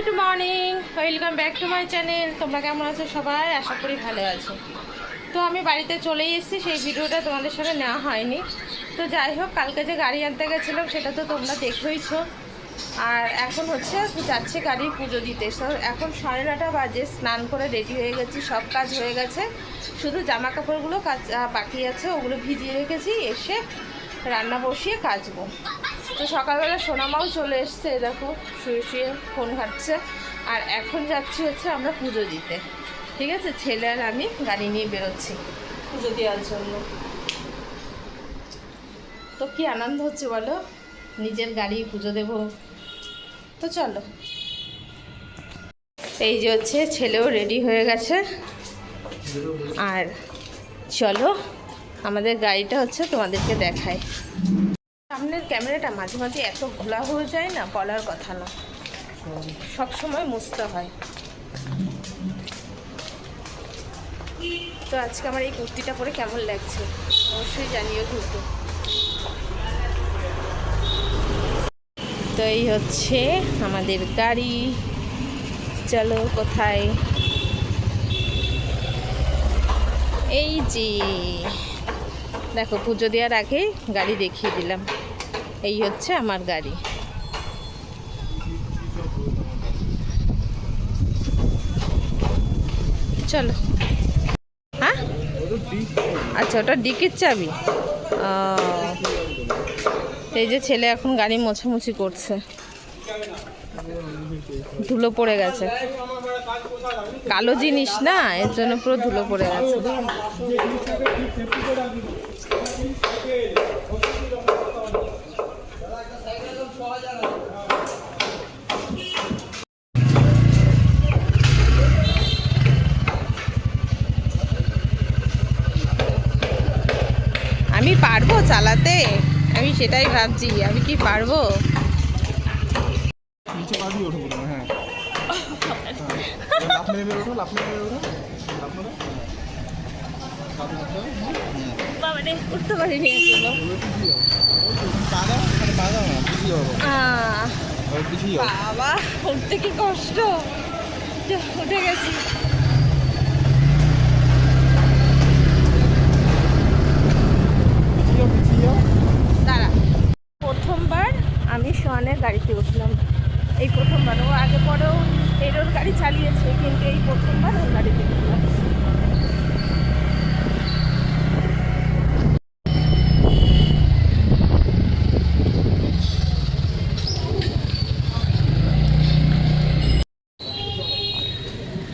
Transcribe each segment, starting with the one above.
Good morning welcome back to my channel তোমরা কেমন আছো সবাই? আশা করি ভালো আছো। তো আমি বাড়িতে চলেই এসেছি, সেই ভিডিওটা তোমাদের সাথে নেওয়া হয়নি। তো যাই হোক, কালকে যে গাড়ি আনতে গেছিলাম, সেটা তো তোমরা দেখেইছো। আর এখন হচ্ছে, যাচ্ছে গাড়ি পুজো দিতে। এখন সাড়ে নটা বাজে, স্নান করে রেডি হয়ে গেছি, সব কাজ হয়ে গেছে। শুধু জামা কাপড়গুলো কাজ বাকি আছে, ওগুলো ভিজিয়ে রেখেছি, এসে রান্না বসিয়ে কাচবো। তো সকালবেলা সোনামাও চলে এসছে দেখো, শুয়ে শুয়ে ফোন ঘাটছে। আর এখন যাচ্ছি হচ্ছে আমরা পুজো দিতে। ঠিক আছে? ছেলে আর আমি গাড়ি নিয়ে বেরোচ্ছি পুজো দেওয়ার জন্য। তো কি আনন্দ হচ্ছে বলো? নিজের গাড়ি পুজো দেব। তো চলো। এই যে হচ্ছে ছেলেও রেডি হয়ে গেছে। আর চলো, আমাদের গাড়িটা হচ্ছে তোমাদেরকে দেখায়। সামনের ক্যামেরাটা মাঝে মাঝে এত ঘোলা হয়ে যায় না, বলার কথা না। সব সময় মুছতে হয়। তো আজকে আমার এই কুর্তিটা পরে কেমন লাগছে? অবশ্যই জানিও কিন্তু। তো এই হচ্ছে আমাদের গাড়ি। চলো কোথায়? এই যে। দেখো, পুজো দেওয়ার আগে গাড়ি দেখিয়ে দিলাম। এই হচ্ছে আমার গাড়ি। চলো। হ্যাঁ? আচ্ছা ওটা ডিকির চাবি। এই যে ছেলে এখন গাড়ি মোছামুছি করছে। ধুলো পড়ে গেছে। কালো জিনিস না, এর জন্য পুরো ধুলো পড়ে গেছে। পা আমি সেটাই ভাবছি আমি কি পারব? পিছিয়ে যাও। বাবা উঠতে কি কষ্ট? উঠে গেছি। গাড়িতে উঠলাম। এই প্রথমবার ও আগে পরেও এরোর গাড়ি চালিয়েছে কিন্তু এই প্রথমবার ওর গাড়িতে উঠলাম।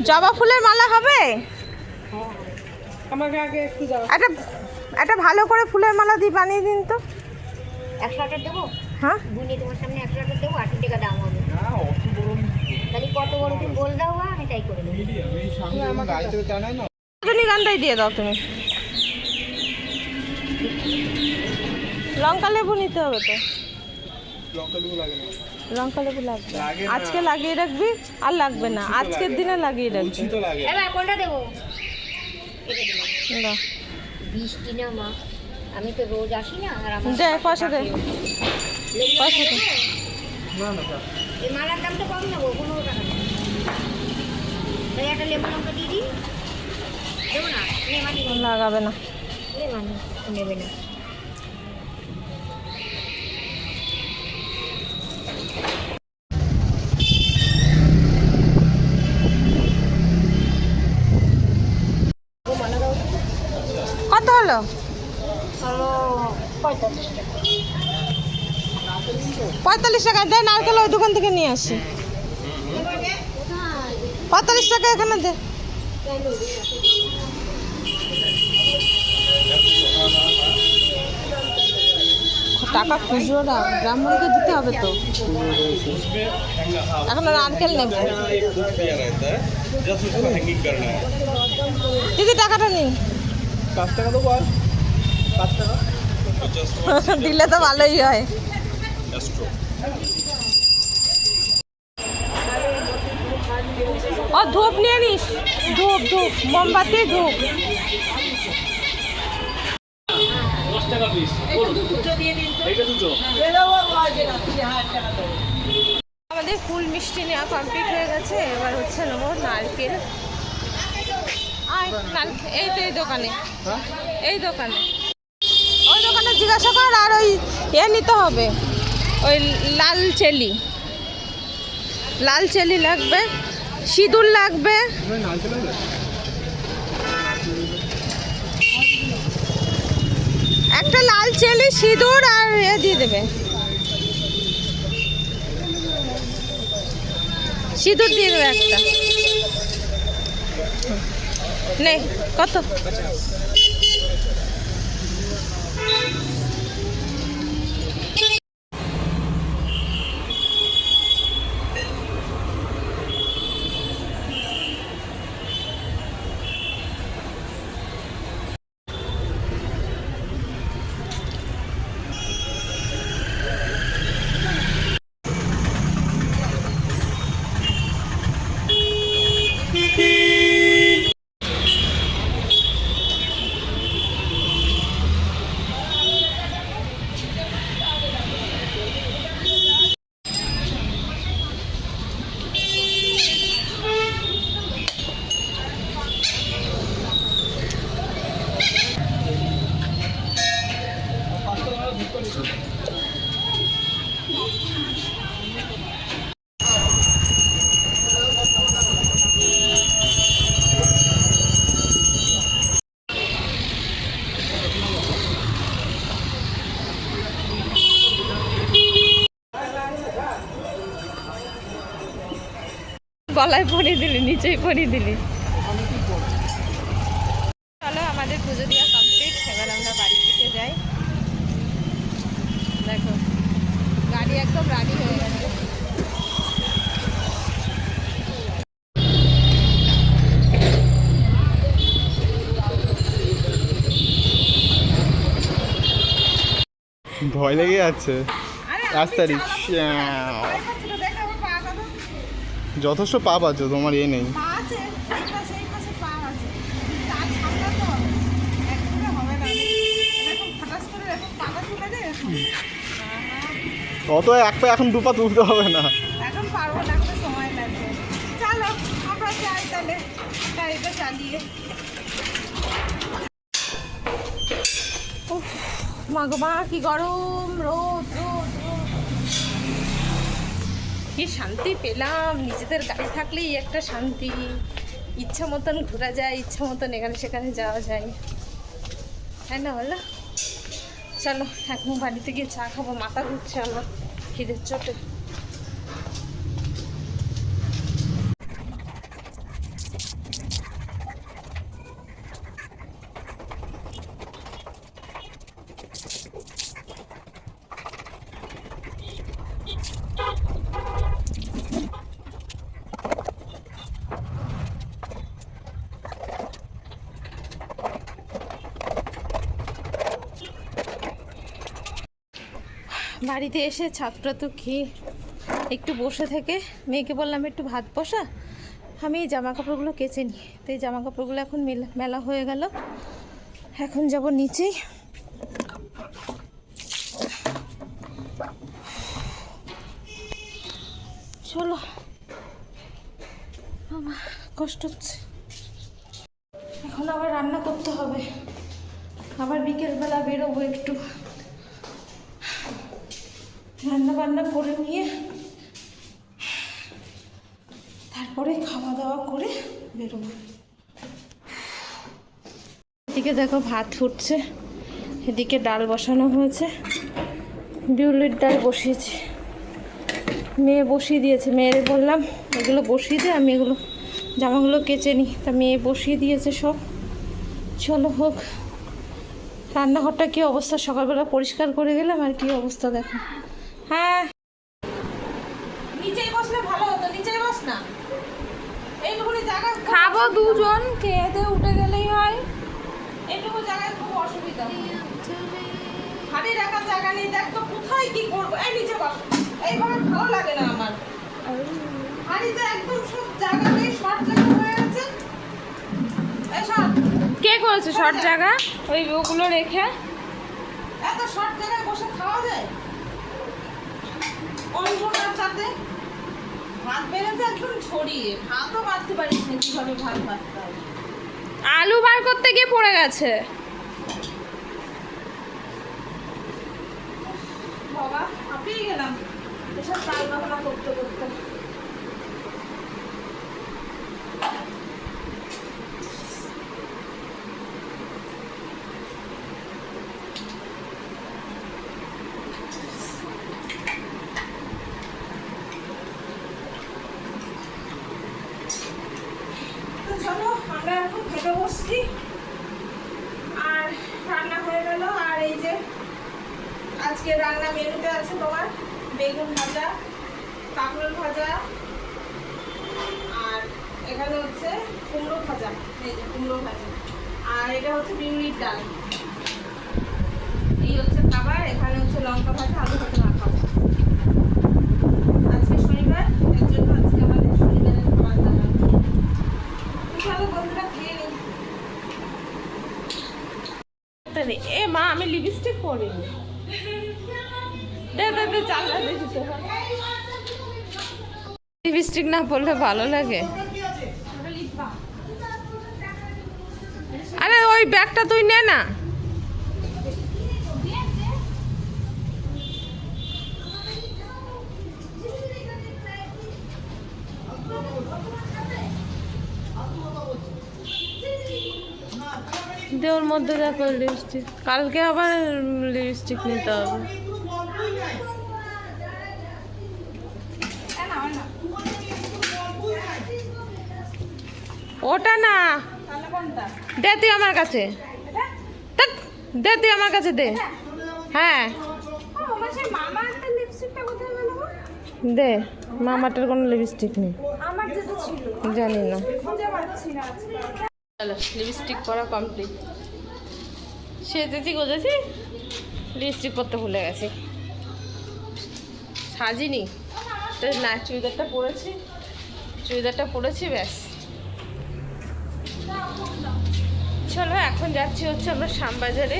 জবা ফুলের মালা হবে? আমাকে আগে একটু একটা একটা ভালো করে ফুলের মালা দিয়ে বানিয়ে দিন তো। একশো আটার দেবো? হ্যাঁ? বুনিয়ে তোমার সামনে একশো দেবো আশি টাকা দাম হবে। তাহলে কত বড় তুমি বল দাও বা আমি তাই করে দেবো। রজনীগন্ধাই দিয়ে দাও তুমি। লঙ্কা লেবু নিতে হবে তো? লঙ্কা লেবু লাগবে। আজকে লাগিয়ে রাখবি আর লাগবে না। আজকের দিনে লাগিয়ে রাখবি। বলছি তো লাগে। এবার কোনটা দেবো? এটা দিলাম দাও। বৃষ্টি না মা। আমি তো রোজ আসি না আর আমার দে পয়সা দে। লেবু এই মালার দাম তো কম নেব পনেরো টাকা একটা লেবু লঙ্কা দিয়ে দিই দেবো না লাগাবে না। নেবে না কত হলো পঁয়তাল্লিশ টাকা। পঁয়তাল্লিশ টাকা দে নারকেল ওই দোকান থেকে নিয়ে আসি। পঁয়তাল্লিশ টাকা এখানে দে। টাকা খুচরো না ব্রাহ্মণকে দিতে হবে তো। এখন নারকেল নেব? দিদি টাকাটা নিন। পাঁচ টাকা দেবো আর পাঁচ টাকা। দিলে তো ভালোই হয়। ও ধূপ নিয়ে নিস। ধূপ ধূপ মোমবাতি ধূপ। আমাদের ফুল মিষ্টি নেওয়া কমপ্লিট হয়ে গেছে এবার হচ্ছে নেব নারকেল। এই তো এই দোকানে। হ্যাঁ? এই দোকানে। ওই দোকানে জিজ্ঞাসা কর আর ওই এ নিতে হবে। ওই লাল চেলি। লাল চেলি লাগবে, সিঁদুর লাগবে। একটা লাল চেলি, সিঁদুর আর দিয়ে দেবে। সিঁদুর দিয়ে দেবে একটা। নে, কত? পরিয়ে দিলি নিচেই পরিয়ে দিলি। চলো আমাদের পুজো দেওয়া কমপ্লিট এবার আমরা বাড়ির দিকে যাই। দেখো গাড়ি একদম রাডি হয়ে গেছে। ভয় লেগে যাচ্ছে। পাঁচ তারিখ যথেষ্ট পাপ আছে তোমার এ নেই। অত এক পা এখন দু পা তুলতে হবে না। এখন পারব না সময় লাগবে। চলো আমরা যাই তাহলে। গাড়িটা চালিয়ে। মা গো মা কি গরম রোদ রোদ কি শান্তি পেলাম। নিজেদের গাড়ি থাকলেই একটা শান্তি। ইচ্ছা মতন ঘোরা যায়, ইচ্ছা মতন এখানে সেখানে যাওয়া যায়। তাই না, বলো? চলো, এখন বাড়িতে গিয়ে চা খাব, মাথা ঘুরছে আমার, খিদের চোটে। বাড়িতে এসে ছাত্র তো খেয়ে একটু বসে থেকে মেয়েকে বললাম একটু ভাত বসা। আমি এই জামা কাপড়গুলো কেচে নিই। তো এই জামা কাপড়গুলো এখন মেলা হয়ে গেল। এখন যাব নিচেই। চলো। বাবা, কষ্ট হচ্ছে। এখন আবার রান্না করতে হবে। আবার বিকেলবেলা বেরোবো একটু। রান্না বান্না করে নিয়ে তারপরে খাওয়া দাওয়া করে বেরোবো। এদিকে দেখো ভাত ফুটছে, এদিকে ডাল বসানো হয়েছে, বিউলির ডাল বসিয়েছি। মেয়ে বসিয়ে দিয়েছে, মেয়ের বললাম, এগুলো বসিয়ে দে, আমি এগুলো জামাগুলো কেচে নিই। তা মেয়ে বসিয়ে দিয়েছে সব। চলো হোক, রান্নাঘরটা কী অবস্থা? সকালবেলা পরিষ্কার করে গেলাম আর কি অবস্থা দেখো? হ্যাঁ। নিচেই বসলে ভালো হতো নিচেই বস না। এইটুকুনি জায়গা খাব দুজন খেয়ে দিয়ে উঠে গেলেই হয়। এইটুকু জায়গায় খুব অসুবিধা হাড়ি রাখার জায়গা নেই দেখ তো কোথায় কি করব। এই নিচে বস। এইভাবে ভালো লাগে না আমার। হাড়িতে একদম সব জায়গা নেই শর্ট জায়গা হয়ে গেছে। কে করেছে শর্ট জায়গা? ওই ওগুলো রেখে। এত শর্ট জায়গায় বসে খাওয়া যায়? অন্ধকার সাথে ভাত বেড়েছে একদম ছড়িয়ে। ভাতও বাঁধতে পারিস না কীভাবে ভাত বাঁধতে হবে আলু বার করতে গিয়ে পড়ে গেছে। বাবা হাঁপিয়ে গেলাম। এসব তাল বাকনা করতে করতে তো চলো আমরা এখন খেতে বসছি আর রান্না হয়ে গেল আর এই যে আজকে রান্না মেনুতে আছে তোমার বেগুন ভাজা কাঁকরোল ভাজা, আর এখানে হচ্ছে কুমড়ো ভাজা, এই যে কুমড়ো ভাজা, আর এটা হচ্ছে বিউলির ডাল। এই হচ্ছে খাবার, এখানে হচ্ছে লঙ্কা ভাজা, আলু ভাজা না খাব আজকে শনিবার, এর জন্য আজকে আমাদের শনিবারের খাবার দাবার বন্ধুরা, খেয়ে নিই। এ মা, আমি লিপস্টিক পরিনি। লিপস্টিক না পরলে ভালো লাগে। আরে ওই ব্যাগটা তুই নে না। দে ওর মধ্যে দেখো লিপস্টিক। কালকে আবার লিপস্টিক নিতে হবে। ওটা না। দে তুই আমার কাছে। দে তুই আমার কাছে দে। হ্যাঁ। দে মামাটার কোনো লিপস্টিক নেই। জানি না। চলো লিপস্টিক পরা কমপ্লিট সেজেছি গোজেছি। লিপস্টিক পরতে ভুলে গেছি। সাজিনি। তো না চুড়িদারটা পরেছি। চুড়িদারটা পরেছি ব্যাস। চলো, এখন যাচ্ছি হচ্ছে আমরা শ্যামবাজারে।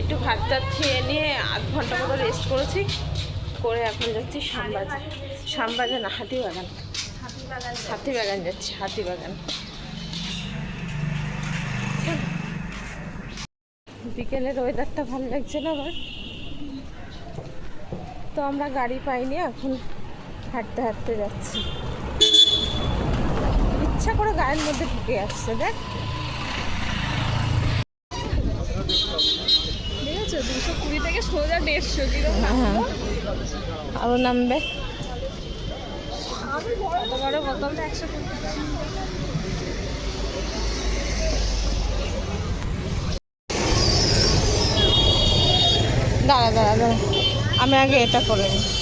একটু ভাত টাত খেয়ে নিয়ে আধ ঘণ্টা মতো রেস্ট করেছি, করে এখন যাচ্ছি শ্যামবাজার। শ্যামবাজার না, হাতিবাগান। হাতিবাগান যাচ্ছি, হাতিবাগান। বিকেলের ওয়েদারটা ভালো লাগছে না আমার তো আমরা গাড়ি পাইনি, এখন হাঁটতে হাঁটতে যাচ্ছি। ইচ্ছা করে গায়ের মধ্যে ঢুকে আসছে দেখ। দুশো কুড়ি থেকে সোজা দেড়শো কীরকম আরও নামবে। কত বড় বোতল একশো কুড়ি দাঁড়া দাঁড়া দাঁড়া। আমি আগে এটা করে নিই।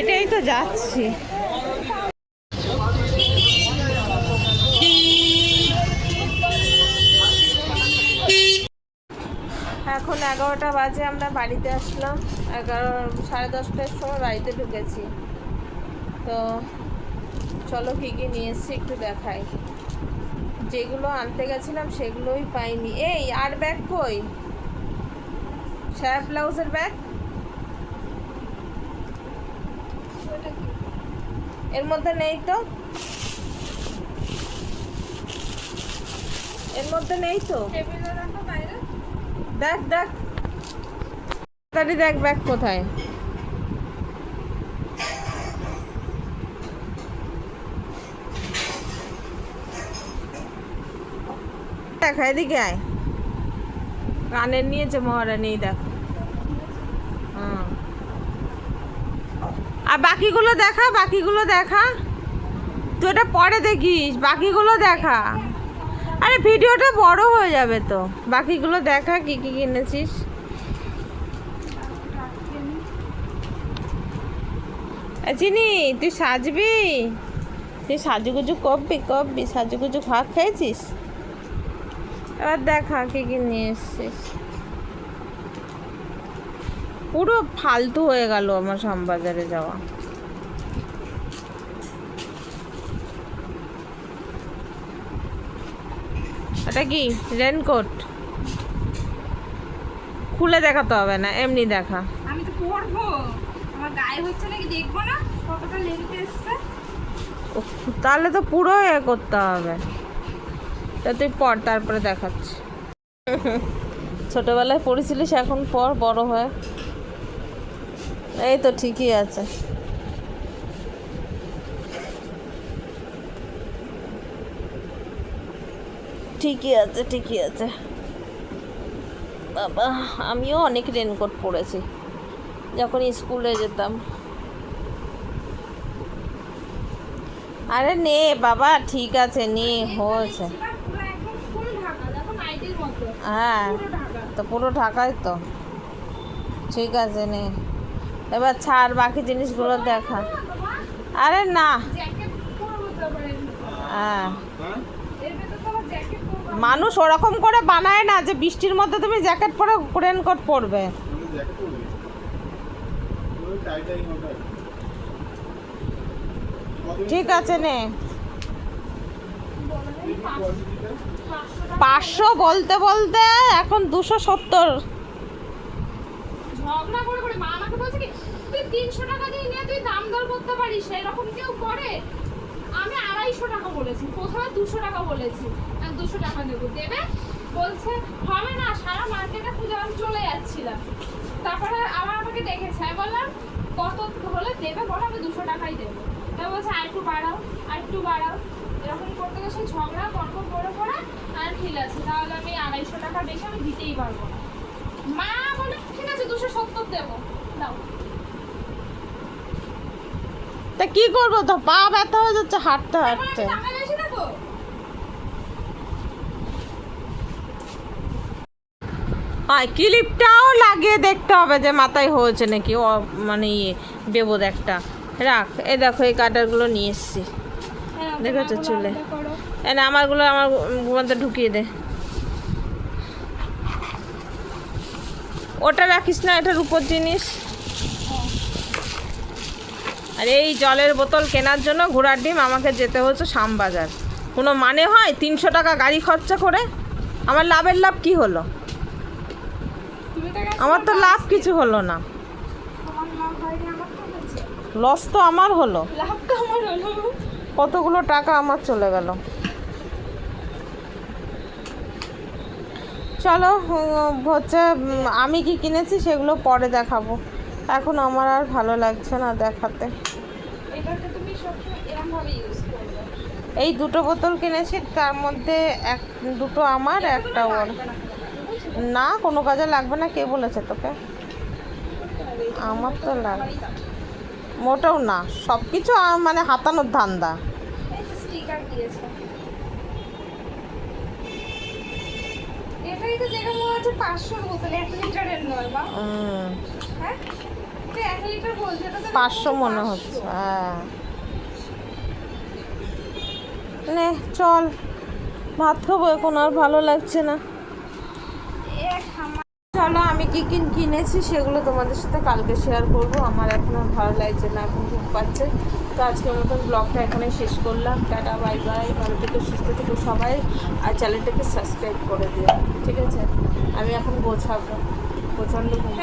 এটাই তো যাচ্ছি। এখন এগারোটা বাজে, আমরা বাড়িতে আসলাম। এগারো, সাড়ে দশটার সময় বাড়িতে ঢুকেছি। তো চলো কী কী নিয়ে এসছি একটু দেখাই। যেগুলো আনতে গেছিলাম সেগুলোই পাইনি। এই, আর ব্যাগ কই? সায়া ব্লাউজের ব্যাগ? এর মধ্যে নেই তো? এর মধ্যে নেই তো? দেখ দেখ। তাড়াতাড়ি দেখ ব্যাগ কোথায়। দেখ এদিকে আয়। কানের নিয়েছে মহারানি দেখ হুম। আর বাকিগুলো দেখা বাকিগুলো দেখা। তুই ওটা পরে দেখিস, বাকিগুলো দেখা। আরে ভিডিওটা বড় হয়ে যাবে তো। বাকিগুলো দেখা, কি কি কিনেছিস? চিনি তুই সাজবি? তুই সাজুগুজু করবি করবি, সাজুগুজু ভাত খেয়েছিস? এবার দেখা কি কি নিয়ে এসছিস। পুরো ফালতু হয়ে গেল আমার শ্যামবাজারে যাওয়া। এটা কি? রেনকোট খুলে দেখাতে হবে না এমনি দেখা। আমি তো পরবো। আমার গায়ে হচ্ছে নাকি দেখব না? কতটা লেন্থ এসছে? তাহলে তো পুরো এ করতে হবে। তা তুই পর তারপরে দেখাচ্ছি। ছোটবেলায় পড়েছিলিস এখন পর বড় হয়ে। এই তো ঠিকই আছে। ঠিকই আছে ঠিকই আছে। বাবা আমিও অনেক রেনকোট পরেছি যখন স্কুলে যেতাম। আরে নে বাবা ঠিক আছে নে হয়েছে। হ্যাঁ তো পুরো ঢাকাই তো। ঠিক আছে নে। এবার ছাড় বাকি জিনিসগুলো দেখা। আরে না। হ্যাঁ। মানুষ ওরকম করে বানায় না যে বৃষ্টির মধ্যে তুমি জ্যাকেট পরে রেনকোট পরবে। ঠিক আছে, নে। পাঁচশো বলতে বলতে এখন দুশো সত্তর। আমি আড়াইশো টাকা বলেছি, প্রথমে দুশো টাকা বলেছি। দুশো টাকা দেবো দেবে? বলছে হবে না সারা মার্কেটে খুঁজে আমি চলে যাচ্ছিলাম। তারপরে আবার আমাকে দেখেছে আমি বললাম কত হলে দেবে? বলো আমি দুশো টাকাই দেবো। তাই বলছে আর একটু বাড়াও আর একটু বাড়াও। এরকম করতে গেলে সেই ঝগড়া গল্প করে করে আর ঠিক আছে তাহলে আমি আড়াইশো টাকা বেশি আমি দিতেই পারব না। মা বলে ঠিক আছে দুশো সত্তর দেবো। দাও। তা কি করব? তো পা ব্যথা হয়ে যাচ্ছে হাঁটতে তারপরে হাঁটতে। হয় ক্লিপটাও লাগিয়ে দেখতে হবে যে মাথায় হয়েছে নাকি। ও মানে ইয়ে বেবোদ একটা। রাখ এ দেখো এই কাটারগুলো নিয়ে এসছি। দেখেছ চুলে? এ না আমারগুলো আমার মধ্যে ঢুকিয়ে দে। ওটা রাখিস না এটার উপর জিনিস। আর এই জলের বোতল কেনার জন্য ঘোড়ার ডিম আমাকে যেতে হচ্ছে শ্যামবাজার। কোনো মানে হয়? তিনশো টাকা গাড়ি খরচা করে? আমার লাভের লাভ কি হলো? আমার তো লাভ কিছু হলো না। লস তো আমার হলো। কতগুলো টাকা আমার চলে গেল। চলো হচ্ছে আমি কি কিনেছি সেগুলো পরে দেখাবো। এখন আমার আর ভালো লাগছে না দেখাতে। এই দুটো বোতল কিনেছি, তার মধ্যে এক, দুটো আমার, একটা ওর। না কোনো কাজে লাগবে না কে বলেছে তোকে? আমার তো লাগবে মোটেও না সব কিছু মানে হাতানোর ধান্দা। এই যে স্টিকার দিয়েছে এটাই তো যেটা হচ্ছে পাঁচশোর বোতল এক লিটারের নয় বা হ্যাঁ? এক লিটার বলছে পাঁচশো মনে হচ্ছে হ্যাঁ। নে চল। ভাত খাব এখন আর ভালো লাগছে না। চলো আমি কি কিন কিনেছি সেগুলো তোমাদের সাথে কালকে শেয়ার করব। আমার এখনও ভালো লাগছে না এখন ঘুম পাচ্ছে। তো আজকের মতন ব্লগটা এখানে শেষ করলাম। টাটা বাই বাই ভালো থেকে সুস্থ থেকে সবাই। আর চ্যানেলটাকে সাবস্ক্রাইব করে দিও। ঠিক আছে? আমি এখন গোছাবো। প্রচণ্ড ঘুম।